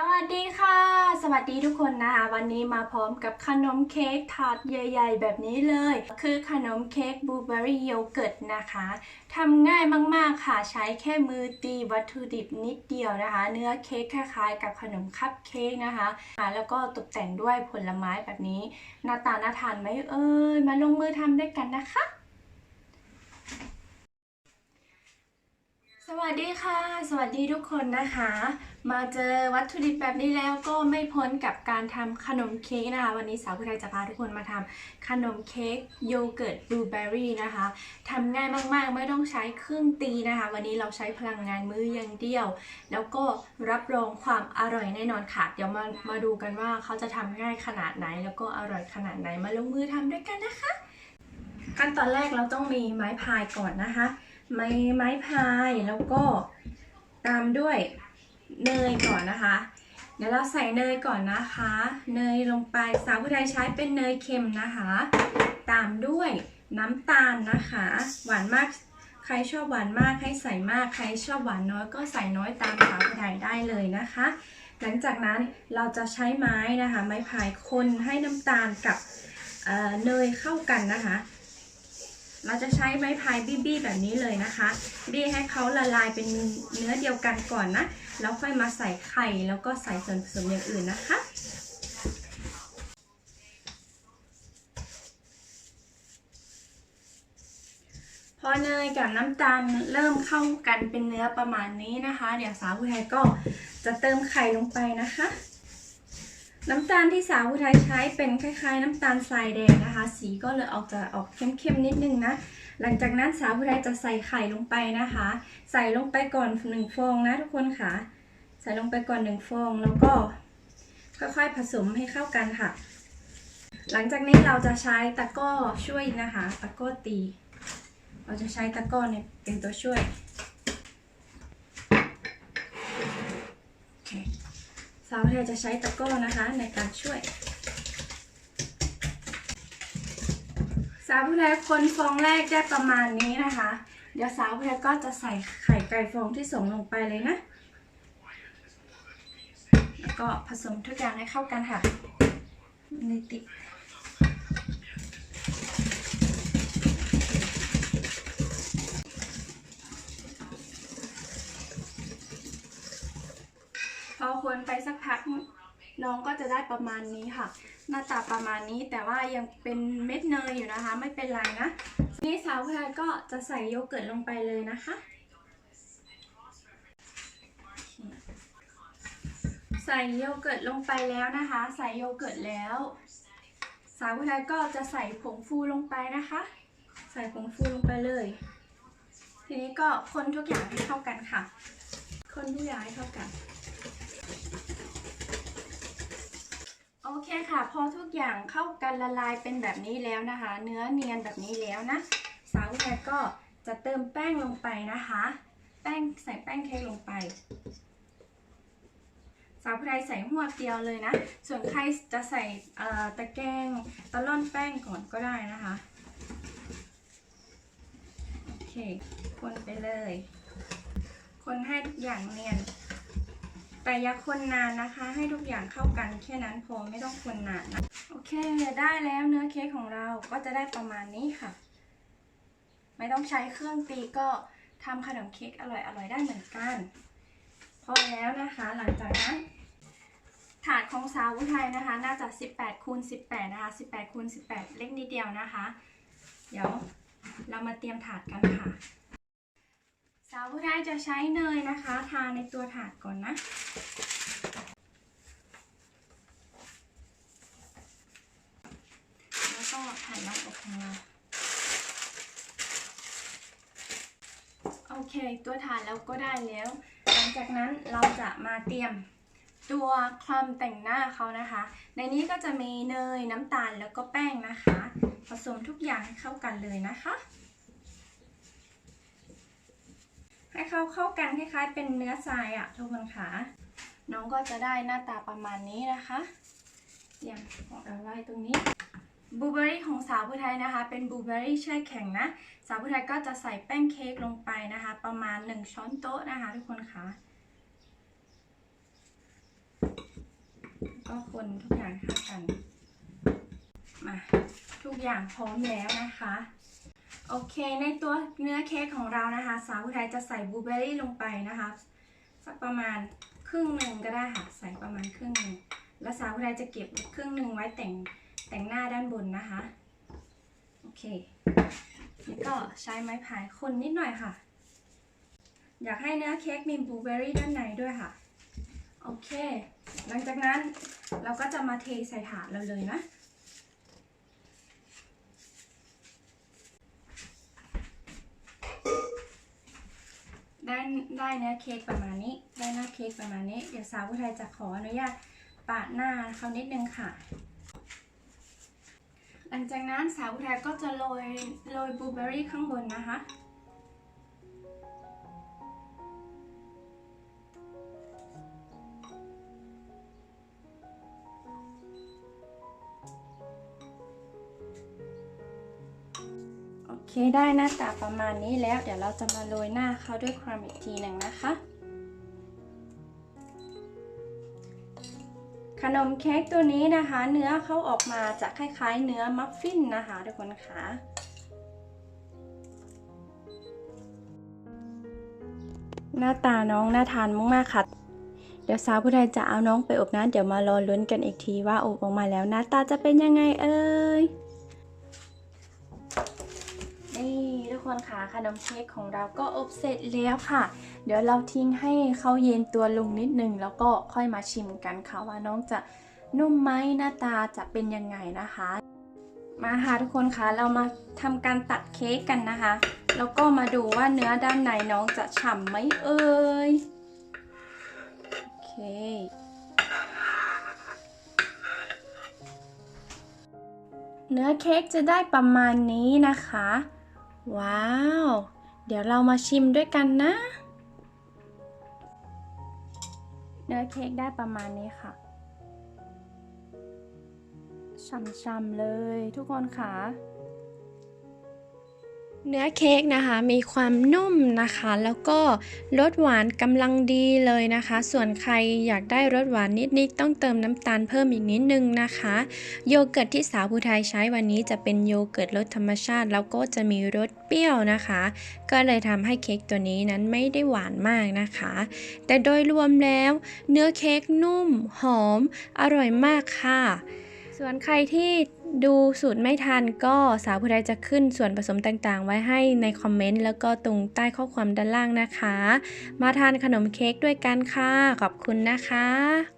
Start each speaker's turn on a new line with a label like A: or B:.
A: สวัสดีค่ะ สวัสดีทุกคนนะคะ วันนี้มาพร้อมกับขนมเค้กถาดใหญ่ ๆ แบบนี้เลย คือขนมเค้กบลูเบอรี่โยเกิร์ตนะคะทำง่ายมากๆค่ะ ใช้แค่มือตีวัตถุดิบนิดเดียวนะคะ เนื้อเค้กคล้ายๆ กับขนมคัพเค้กนะคะอ่าแล้วก็ตกแต่งด้วยผลไม้แบบนี้หน้าตาน่าทานไหมเอ่ยมาลงมือทำด้วยกันนะคะ สวัสดีค่ะ สวัสดีทุกคนนะคะ มาเจอวัตถุดิบแบบนี้แล้วก็ไม่พ้นกับการทำขนมเค้กนะคะ วันนี้สาวผู้ไทยจะพาทุกคนมาทำขนมเค้กโยเกิร์ตบลูเบอร์รี่นะคะทำง่ายมากๆ ไม่ต้องใช้เครื่องตีนะคะ วันนี้เราใช้พลังงานมืออย่างเดียว แล้วก็รับรองความอร่อยแน่นอนค่ะ เดี๋ยวมามาดูกันว่าเขาจะทำง่ายขนาดไหน แล้วก็อร่อยขนาดไหนมาลงมือทำด้วยกันนะคะ ขั้นตอนแรกเราต้องมีไม้พายก่อนนะคะ ไม้ไม้พายแล้วก็ตามด้วยเนยก่อนนะคะ เดี๋ยวเราใส่เนยก่อนนะคะ เนยลงไปสาวผู้ไทยใช้เป็นเนยเค็มนะคะ ตามด้วยน้ำตาลนะคะ หวานมากใครชอบหวานมากให้ใส่มากใครชอบหวานน้อยก็ใส่น้อยตามสาวผู้ไทยได้เลยนะคะ หลังจากนั้นเราจะใช้ไม้นะคะ ไม้พายคนให้น้ำตาลกับเเนยเข้ากันนะคะ เราจะใช้ไม้พายบี้ๆแบบนี้เลยนะคะ บี้ให้เขาละลายเป็นเนื้อเดียวกันก่อนนะ แล้วค่อยมาใส่ไข่แล้วก็ใส่ส่วนผสมอย่างอื่นนะคะ พอเนยกับน้ำตาลเริ่มเข้ากันเป็นเนื้อประมาณนี้นะคะ เดี๋ยวสาวผู้ไทยก็จะเติมไข่ลงไปนะคะ น้ำตาลที่สาวผู้ไทยใช้เป็นคล้ายๆ น้ำตาลทรายแดงนะคะ สีก็เลยออกจะออกเข้มๆนิดนึงนะ หลังจากนั้นสาวผู้ไทยจะใส่ไข่ลงไปนะคะ ใส่ลงไปก่อนหนึ่งฟองนะทุกคนค่ะ ใส่ลงไปก่อนหนึ่งฟองแล้วก็ค่อยๆผสมให้เข้ากันค่ะ หลังจากนี้เราจะใช้ตะก้อช่วยนะคะ ตะก้อตี เราจะใช้ตะก้อเนี่ยเป็นตัวช่วย โอเค สาวไทยจะใช้ตะกร้อนะคะในการช่วย สาวผู้ไทยคนฟองแรกได้ประมาณนี้นะคะ เดี๋ยวสาวผู้ไทยก็จะใส่ไข่ไก่ฟองที่สองลงไปเลยนะ แล้วก็ผสมทุกอย่างให้เข้ากันค่ะนี่ติดพอคนไปสัก น้องก็จะได้ประมาณนี้ค่ะ หน้าตาประมาณนี้แต่ว่ายังเป็นเม็ดเนยอยู่นะคะ ไม่เป็นไรนะนี่สาวผู้ชายก็จะใส่โยเกิร์ตลงไปเลยนะคะ ใส่โยเกิร์ตลงไปแล้วนะคะ ใส่โยเกิร์ตแล้ว สาวผู้ชายก็จะใส่ผงฟูลงไปนะคะ ใส่ผงฟูลงไปเลย ทีนี้ก็คนทุกอย่างให้เข้ากันค่ะ คนทุกอย่างให้เข้ากัน โอเคค่ะ พอทุกอย่างเข้ากันละลายเป็นแบบนี้แล้วนะคะ เนื้อเนียนแบบนี้แล้วนะ สาวแพรก็จะเติมแป้งลงไปนะคะ แป้งใส่แป้งเค้กลงไป สาวไพรใส่หัวเดียวเลยนะ ส่วนใครจะใส่ตะแกรงตะล่อนแป้งก่อนก็ได้นะคะโอเคคนไปเลย คนให้ทุกอย่างเนียน แต่อย่าคนนานนะคะ ให้ทุกอย่างเข้ากันแค่นั้นพอไม่ต้องคนนานนะโอเคได้แล้วเนื้อเค้กของเราก็จะได้ประมาณนี้ค่ะ ไม่ต้องใช้เครื่องตีก็ทำขนมเค้กอร่อยๆได้เหมือนกันพอแล้วนะคะหลังจากนั้นถาดของสาวอุทัยนะคะ น่าจะ 18คูณ18 นะคะ 18คูณ18 เล็กนิดเดียวนะคะ เดี๋ยวเรามาเตรียมถาดกันค่ะ สาวอุทัยจะใช้เนยนะคะ ทาในตัวถาดก่อนนะ แล้วก็ถาดน้ำอบของเราโอเค ตัวฐานแล้วก็ได้แล้ว หลังจากนั้นเราจะมาเตรียมตัวคลำแต่งหน้าเขานะคะ ในนี้ก็จะมีเนยน้ำตาลแล้วก็แป้งนะคะ ผสมทุกอย่างให้เข้ากันเลยนะคะ ให้เข้าเข้ากันคล้ายๆ เป็นเนื้อทรายอะทุกคนค่ะ น้องก็จะได้หน้าตาประมาณนี้นะคะเตรียมของเอาไว้ตรงนี้บลูเบอรี่ของสาวผู้ไทยนะคะ เป็นบลูเบอรี่แช่แข็งนะ สาวผู้ไทยก็จะใส่แป้งเค้กลงไปนะคะ ประมาณ 1 ช้อนโต๊ะนะคะ ทุกคนคะก็คนทุกอย่างเข้ากัน มา ทุกอย่างพร้อมแล้วนะคะ โอเค ในตัวเนื้อเค้กของเรานะคะ สาวผู้ไทยจะใส่บลูเบอร์รี่ลงไปนะคะ สักประมาณครึ่งหนึ่งก็ได้ค่ะ ใส่ประมาณครึ่งหนึ่งแล้วสาวผู้ไทยจะเก็บครึ่งหนึ่งไว้แต่งแต่งหน้าด้านบนนะคะ โอเคแล้วก็ใช้ไม้พายคนนิดหน่อยค่ะ อยากให้เนื้อเค้กมีบลูเบอร์รี่ด้านในด้วยค่ะ โอเค หลังจากนั้นเราก็จะมาเทใส่ถาดเราเลยนะ ได้ได้เนื้อเค้กประมาณนี้ ได้หน้าเค้กประมาณนี้ เดี๋ยวสาวผู้ไทยจะขออนุญาตปาดหน้าเขานิดนึงค่ะ หลังจากนั้นสาวผู้ไทยก็จะโรยโรยบลูเบอร์รี่ข้างบนนะคะ ได้หน้าตาประมาณนี้แล้ว เดี๋ยวเราจะมาโรยหน้าเขาด้วยครีมอีกทีหนึ่งนะคะ ขนมเค้กตัวนี้นะคะ เนื้อเขาออกมาจะคล้ายๆ เนื้อมัฟฟินนะคะทุกคนค่ะหน้าตาน้องน่าทานมากๆค่ะ เดี๋ยวสาวผู้ใดจะเอาน้องไปอบนะเดี๋ยวมารอลุ้นกันอีกทีว่าอบออกมาแล้วหน้าตาจะเป็นยังไงเอ่ย คนค่ะขนมเค้กของเราก็อบเสร็จแล้วค่ะ เดี๋ยวเราทิ้งให้เขาเย็นตัวลงนิดนึง แล้วก็ค่อยมาชิมกันค่ะว่าน้องจะนุ่มไหมหน้าตาจะเป็นยังไงนะคะ มาค่ะทุกคนค่ะเรามาทำการตัดเค้กกันนะคะ แล้วก็มาดูว่าเนื้อด้านในน้องจะฉ่ำไหมเอ่ยโอเคเนื้อเค้กจะได้ประมาณนี้นะคะ ว้าว เดี๋ยวเรามาชิมด้วยกันนะ เนื้อเค้กได้ประมาณนี้ค่ะช่ำๆเลยทุกคนค่ะ เนื้อเค้กนะคะมีความนุ่มนะคะ แล้วก็รสหวานกำลังดีเลยนะคะ ส่วนใครอยากได้รสหวานนิดๆต้องเติมน้ำตาลเพิ่มอีกนิดนึงนะคะ โยเกิร์ตที่สาวผู้ไทยใช้วันนี้จะเป็นโยเกิร์ตรสธรรมชาติ แล้วก็จะมีรสเปรี้ยวนะคะ ก็เลยทำให้เค้กตัวนี้นั้นไม่ได้หวานมากนะคะ แต่โดยรวมแล้ว เนื้อเค้กนุ่มหอม อร่อยมากค่ะ ส่วนใครที่ดูสูตรไม่ทันก็สาวผู้ใดจะขึ้นส่วนผสมต่างๆ ไว้ให้ในคอมเมนต์แล้วก็ตรงใต้ข้อความด้านล่างนะคะ มาทานขนมเค้กด้วยกันค่ะ ขอบคุณนะคะ